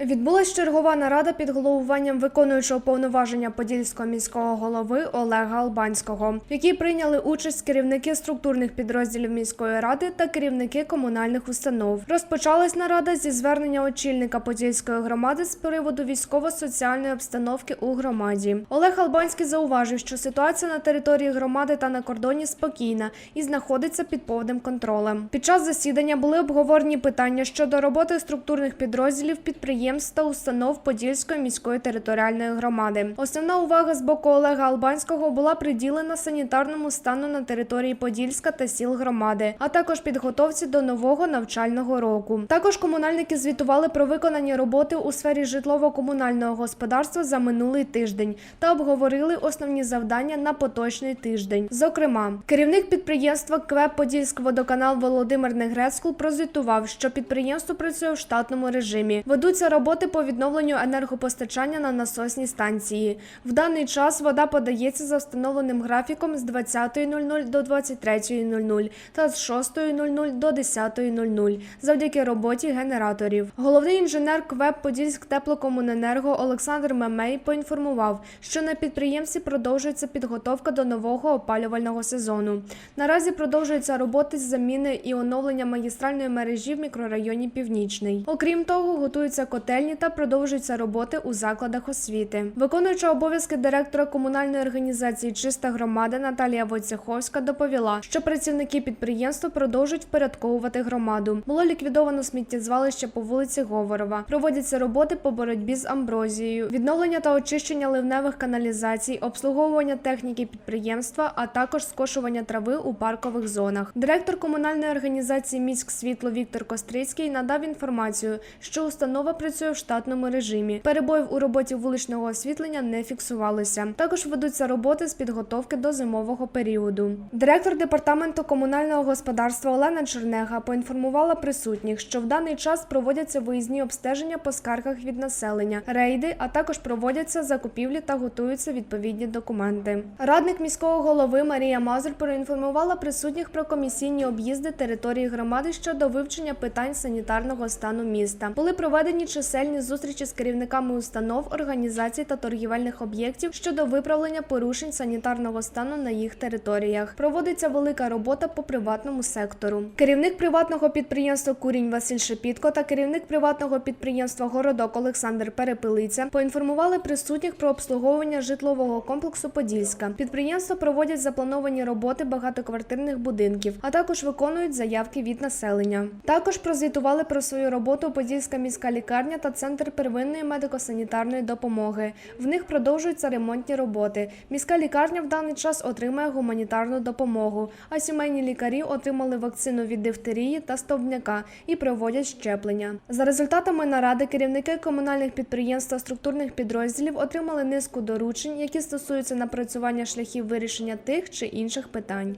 Відбулась чергова нарада під головуванням виконуючого повноваження подільського міського голови Олега Албанського, в якій прийняли участь керівники структурних підрозділів міської ради та керівники комунальних установ. Розпочалась нарада зі звернення очільника подільської громади з приводу військово-соціальної обстановки у громаді. Олег Албанський зауважив, що ситуація на території громади та на кордоні спокійна і знаходиться під повним контролем. Під час засідання були обговорені питання щодо роботи структурних підрозділів підприємств та установ Подільської міської територіальної громади. Основна увага з боку Олега Албанського була приділена санітарному стану на території Подільська та сіл громади, а також підготовці до нового навчального року. Також комунальники звітували про виконані роботи у сфері житлово-комунального господарства за минулий тиждень та обговорили основні завдання на поточний тиждень. Зокрема, керівник підприємства КВЕП Подільськводоканал Володимир Негрецькул прозвітував, що підприємство працює в штатному режимі. Ведуться роботи по відновленню енергопостачання на насосній станції. В даний час вода подається за встановленим графіком з 20.00 до 23.00 та з 6.00 до 10.00 завдяки роботі генераторів. Головний інженер КВЕП Подільськ теплокомуненерго Олександр Мемей поінформував, що на підприємстві продовжується підготовка до нового опалювального сезону. Наразі продовжуються роботи з заміни і оновлення магістральної мережі в мікрорайоні Північний. Окрім того, готуються котельні та продовжуються роботи у закладах освіти. Виконуюча обов'язки директора комунальної організації Чиста громада Наталія Войцеховська доповіла, що працівники підприємства продовжують впорядковувати громаду. Було ліквідовано сміттєзвалище по вулиці Говорова. Проводяться роботи по боротьбі з амброзією, відновлення та очищення ливневих каналізацій, обслуговування техніки підприємства, а також скошування трави у паркових зонах. Директор комунальної організації Міськ світло Віктор Кострицький надав інформацію, що установа працює в штатному режимі. Перебоїв у роботі вуличного освітлення не фіксувалося. Також ведуться роботи з підготовки до зимового періоду. Директор департаменту комунального господарства Олена Чернега поінформувала присутніх, що в даний час проводяться виїзні обстеження по скаргах від населення, рейди, а також проводяться закупівлі та готуються відповідні документи. Радник міського голови Марія Мазур проінформувала присутніх про комісійні об'їзди території громади щодо вивчення питань санітарного стану міста. Були проведені чисельні зустрічі з керівниками установ, організацій та торгівельних об'єктів щодо виправлення порушень санітарного стану на їх територіях. Проводиться велика робота по приватному сектору. Керівник приватного підприємства Курінь Василь Шепітко та керівник приватного підприємства Городок Олександр Перепилиця поінформували присутніх про обслуговування житлового комплексу Подільська. Підприємства проводять заплановані роботи багатоквартирних будинків, а також виконують заявки від населення. Також прозвітували про свою роботу Подільська міська лікарня та центр первинної медико-санітарної допомоги. В них продовжуються ремонтні роботи. Міська лікарня в даний час отримує гуманітарну допомогу, а сімейні лікарі отримали вакцину від дифтерії та стовбняка і проводять щеплення. За результатами наради керівники комунальних підприємств та структурних підрозділів отримали низку доручень, які стосуються напрацювання шляхів вирішення тих чи інших питань.